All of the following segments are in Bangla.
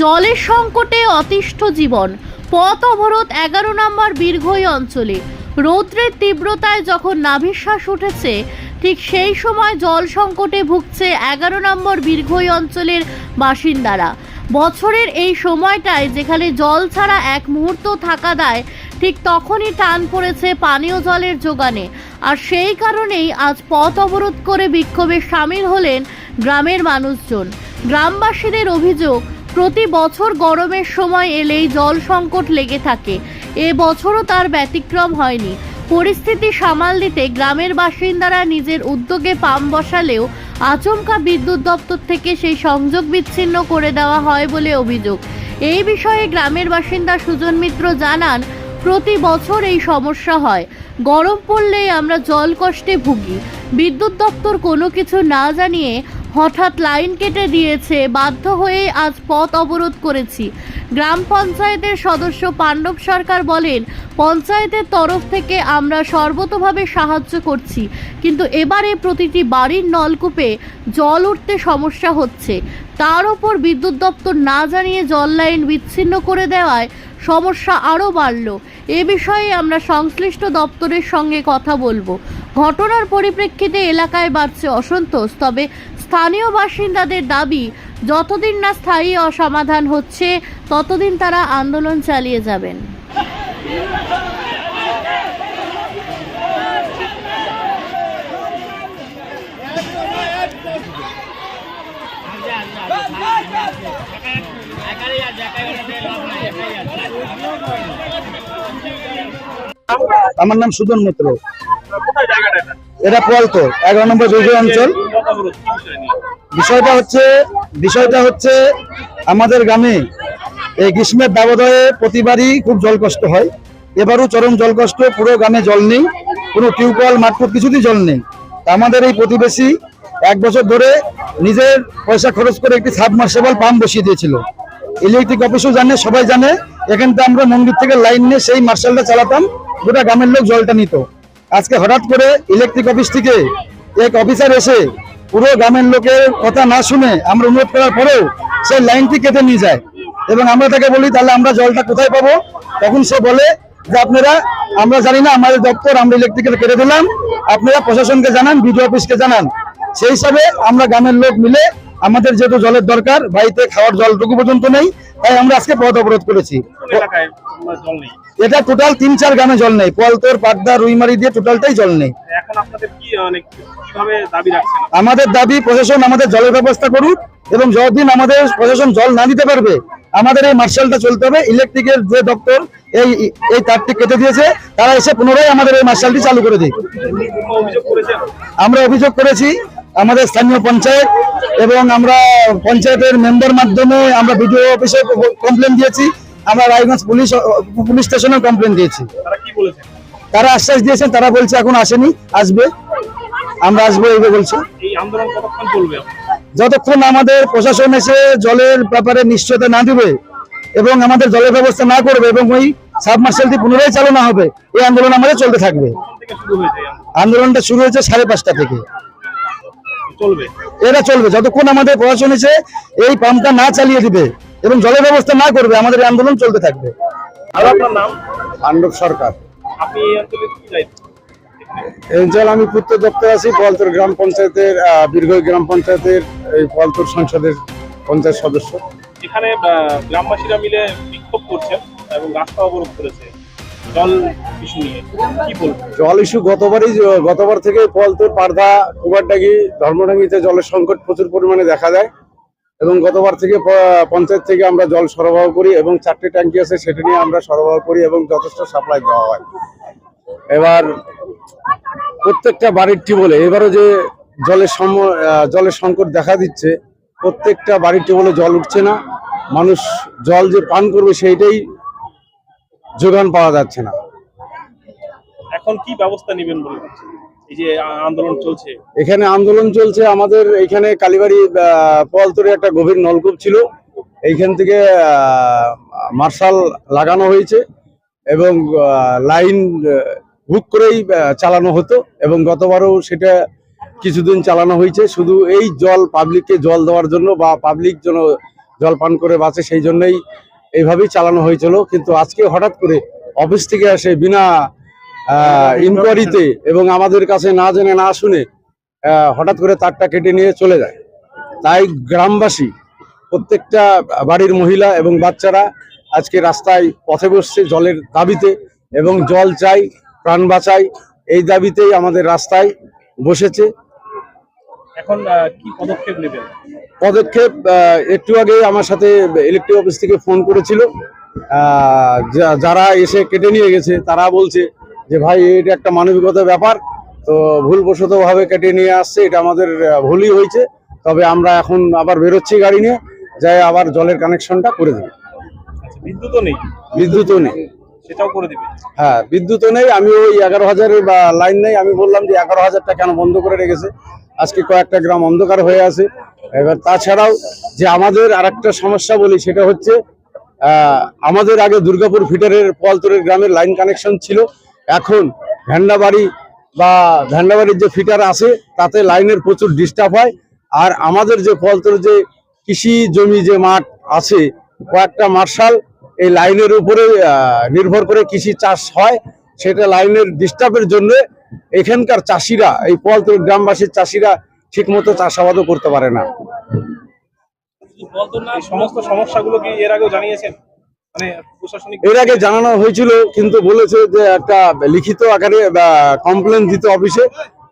জলের সংকটে অতিষ্ঠ জীবন। পথ অবরোধ এগারো নম্বর বীরঘই অঞ্চলে। রৌদ্রের তীব্রতায় যখন নাভিশ্বাস উঠেছে, ঠিক সেই সময় জল সংকটে ভুগছে এগারো নম্বর বীরঘই অঞ্চলের বাসিন্দারা। বছরের এই সময়টায় যেখানে জল ছাড়া এক মুহূর্ত থাকা দেয়, ঠিক তখনই টান পড়েছে পানীয় জলের যোগানে। আর সেই কারণেই আজ পথ অবরোধ করে বিক্ষোভে সামিল হলেন গ্রামের মানুষজন। গ্রামবাসীদের অভিযোগ প্রতি বছর গরমের সময় এলেই জল সংকট লেগে থাকে। এ বছরও তার ব্যতিক্রম হয়নি। পরিস্থিতি সামাল দিতে গ্রামের বাসিন্দারা নিজের উদ্যোগে পাম্প বসালেও আচমকা বিদ্যুৎ দপ্তর থেকে সেই সংযোগ বিচ্ছিন্ন করে দেওয়া হয় বলে অভিযোগ। এই বিষয়ে গ্রামের বাসিন্দা সুজন মিত্র জানান, প্রতি বছর এই সমস্যা হয়। গরম পড়লেই আমরা জল কষ্টে ভুগি। বিদ্যুৎ দপ্তর কোনো কিছু না জানিয়ে হঠাৎ লাইন কেটে দিয়েছে, বাধ্য হয়ে আজ পথ অবরোধ করেছি। গ্রাম পঞ্চায়েতের সদস্য পাণ্ডব সরকার বলেন, পঞ্চায়েতের তরফ থেকে আমরা সর্বতভাবে সাহায্য করছি, কিন্তু এবারে প্রতিটি বাড়ির নলকূপে জল উঠতে সমস্যা হচ্ছে। তার ওপর বিদ্যুৎ দপ্তর না জানিয়ে জল লাইন বিচ্ছিন্ন করে দেওয়ায় সমস্যা আরও বাড়ল। এ বিষয়ে আমরা সংশ্লিষ্ট দপ্তরের সঙ্গে কথা বলব। ঘটনার পরিপ্রেক্ষিতে এলাকায় বাড়ছে অসন্তোষ, তবে স্থানীয় বাসিন্দাদের দাবি যতদিন না স্থায়ী অসমাধান হচ্ছে ততদিন তারা আন্দোলন চালিয়ে যাবেন। আমার নাম সুদন মিত্র। এটা পলতো, এগারো নম্বর বিজয় অঞ্চল। বিষয়টা হচ্ছে বিষয়টা হচ্ছে আমাদের গ্রামে এই গ্রীষ্মের দাবদাহে প্রতিবারই খুব জল কষ্ট হয়। এবারও চরম জল কষ্ট, পুরো গ্রামে জল নেই, কোনো টিউবওয়েল মাঠপুট কিছুতেই জল নেই। আমাদের এই প্রতিবেশী এক বছর ধরে নিজের পয়সা খরচ করে একটি সাবমার্সেবল পাম্প বসিয়ে দিয়েছিল। ইলেকট্রিক অফিসও জানে, সবাই জানে এখান থেকে আমরা মন্দির থেকে লাইন নিয়ে সেই মার্শালটা চালাতাম, গোটা গ্রামের লোক জলটা নিত। আজকে হঠাৎ করে ইলেকট্রিক অফিস থেকে এক অফিসার এসে পুরো গ্রামের লোকের কথা না শুনে আমরা অনুরোধ করার পরেও সেই লাইনটি কেটে নিয়ে যায়। এবং আমরা তাকে বলি, তাহলে আমরা জলটা কোথায় পাবো? তখন সে বলে যে, আপনারা, আমরা জানি না, আমাদের দপ্তর আমরা ইলেকট্রিকের কেটে দিলাম। আপনারা প্রশাসনকে জানান বিডিও অফিসকে জানান। সেই হিসাবে আমরা গ্রামের লোক মিলে আমাদের যেহেতু জলের দরকার, বাড়িতে খাওয়ার জলটুকু পর্যন্ত নেই। তাই আমরা আজকে পথ অবরোধ করেছি। এটা টোটাল তিন চার গ্রামে জল নেই। পলতর পাড্ডা রুইমারি দিয়ে টোটালটাই জল নেই। মানে আমাদের দাবি প্রশাসন আমাদের জলের ব্যবস্থা করুক এবং যতদিন আমাদের প্রশাসন জল না দিতে পারবে আমাদের এই মার্শালটা চলতে হবে। ইলেকট্রিকের যে দপ্তর এই এই তারটি কেটে দিয়েছে তারা এসে পুনরায় আমাদের এই মার্শালটি চালু করে করেছেন? আমরা অভিযোগ করেছি আমাদের স্থানীয় পঞ্চায়েত এবং আমরা পঞ্চায়েতের মেম্বার মাধ্যমে আমরা বিডিও অফিসে কমপ্লেন দিয়েছি আমরা রায়গঞ্জ পুলিশ পুলিশ স্টেশনে কমপ্লেন দিয়েছি। তারা আশ্বাস দিয়েছেন তারা বলছে এখন আসেনি আসবে। আমরা আসব এইভাবে বলছে। যতক্ষণ আমাদের প্রশাসন এসে জলের ব্যাপারে নিশ্চয়তা না দিবে এবং আমাদের জলের ব্যবস্থা না করবে এবং ওই সাবমার্শালটি পুনরায় চালনা হবে এই আন্দোলন আমাদের চলতে থাকবে? আন্দোলনটা শুরু হয়েছে সাড়ে পাঁচটা থেকে। এটা চলবে। যতক্ষণ আমাদের প্রশাসন এসে এই পাম্পটা না চালিয়ে দিবে এবং জলের ব্যবস্থা না করবে আমাদের এই আন্দোলন চলতে থাকবে। আর আপনার নাম? পাণ্ডব সরকার। আপনি এই অঞ্চলে কি দায়িত্ব এই অঞ্চল আমি পূর্ত দপ্তর আছি পলতর গ্রাম পঞ্চায়েতের দীর্ঘ গ্রাম পঞ্চায়েতের এই পলতর সংসদের পঞ্চায়েত সদস্য। এখানে গ্রামবাসীরা মিলে বিক্ষোভ করছেন এবং রাস্তা অবরোধ করেছে। জল ইস্যু জল ইস্যু গতবারই, গতবার থেকে পলতুর পারদা, কুমারডাঙ্গি, ধর্মডাঙ্গিতে জলের সংকট প্রচুর পরিমাণে দেখা যায় এবং গতবার থেকে পঞ্চায়েত থেকে আমরা জল সরবরাহ করি এবং চারটে ট্যাঙ্কি আছে, সেটা নিয়ে আমরা সরবরাহ করি এবং যথেষ্ট সাপ্লাই দেওয়া হয়। এবার প্রত্যেকটা বাড়ির টিউবওয়েলে, এবারও যে জলের সম জলের সংকট দেখা দিচ্ছে, প্রত্যেকটা বাড়ির টিউবওয়েলে জল উঠছে না। মানুষ জল যে পান করবে সেইটাই যোগান পাওয়া যাচ্ছে না। এখন কি ব্যবস্থা নেবেন বলে এই যে আন্দোলন চলছে। এখানে আন্দোলন চলছে আমাদের এখানে কালীবাড়ি আহ, পোয়ালতরে একটা গভীর নলকূপ ছিল। এইখান থেকে মার্শাল লাগানো হয়েছে এবং লাইন বুক করেই চালানো হতো এবং গতবারও সেটা কিছুদিন চালানো হয়েছে। শুধু এই জল পাবলিককে জল দেওয়ার জন্য বা পাবলিক যেন জল পান করে বাঁচে সেই জন্যই এইভাবেই চালানো হয়েছিল, কিন্তু আজকে হঠাৎ করে অফিস থেকে আসে বিনা ইনকোয়ারিতে এবং আমাদের কাছে না জেনে, না শুনে হঠাৎ করে তারটা কেটে নিয়ে চলে যায়। তাই গ্রামবাসী, প্রত্যেকটা বাড়ির মহিলা এবং বাচ্চারা আজকে রাস্তায় পথে বসছে জলের দাবিতে এবং জল চাই, প্রাণ বাঁচাই, এই দাবিতেই আমাদের রাস্তায় বসেছে। এখন কি পদক্ষেপ নেবেন? পদক্ষেপ একটু আগে আমার সাথে ইলেকট্রিক অফিস থেকে ফোন করেছিল। যারা এসে কেটে নিয়ে গেছে তারা বলছে যে ভাই এটা একটা মানবিকতার ব্যাপার। তো ভুলবশত ভাবে কেটে নিয়ে আসছে এটা আমাদের ভুলই হয়েছে। তবে আমরা এখন আবার বেরোচ্ছি গাড়ি নিয়ে যাই আবার জলের কানেকশনটা করে দেবে। আচ্ছা বিদ্যুৎও নেই। বিদ্যুৎও নেই। সেটাও করে দিবে? হ্যাঁ বিদ্যুৎও নেই। আমি ওই এগারো হাজারের বা লাইন নেই। আমি বললাম যে এগারো হাজারটা কেন বন্ধ করে রেখেছে? আজকে কয়েকটা গ্রাম অন্ধকার হয়ে আছে। এবার তাছাড়াও যে আমাদের আর সমস্যা বলি, সেটা হচ্ছে আমাদের আগে দুর্গাপুর ফিটারের পলতরের গ্রামের লাইন কানেকশন ছিল। এখন ভ্যান্ডাবাড়ি বা ভ্যান্ডাবাড়ির যে ফিটার আছে, তাতে লাইনের প্রচুর ডিস্টার্ব হয়। আর আমাদের যে পলতর যে কৃষি জমি যে মাঠ আছে, কয়েকটা মার্শাল এই লাইনের উপরে নির্ভর করে কৃষি চাষ হয়। সেটা লাইনের ডিস্টার্বের জন্য এখানকার চাষিরা এই পলতর গ্রামবাসীর চাষিরা ঠিকমতো চাষাবাদও করতে পারে না। সমস্ত সমস্যাগুলো কি এর আগেও জানিয়েছেন? মানে এর আগে জানানো হয়েছিল কিন্তু বলেছে যে একটা লিখিত আকারে কমপ্লেন দিতে অফিসে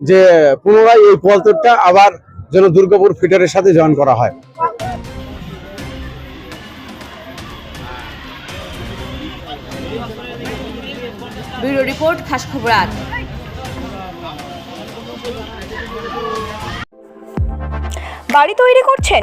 যে পুনরায় এই পলতরটা আবার যেন দুর্গাপুর ফিটারের সাথে জয়েন করা হয়। ব্যুরো রিপোর্ট খাস খবর আজ বাড়ি তৈরি করছেন?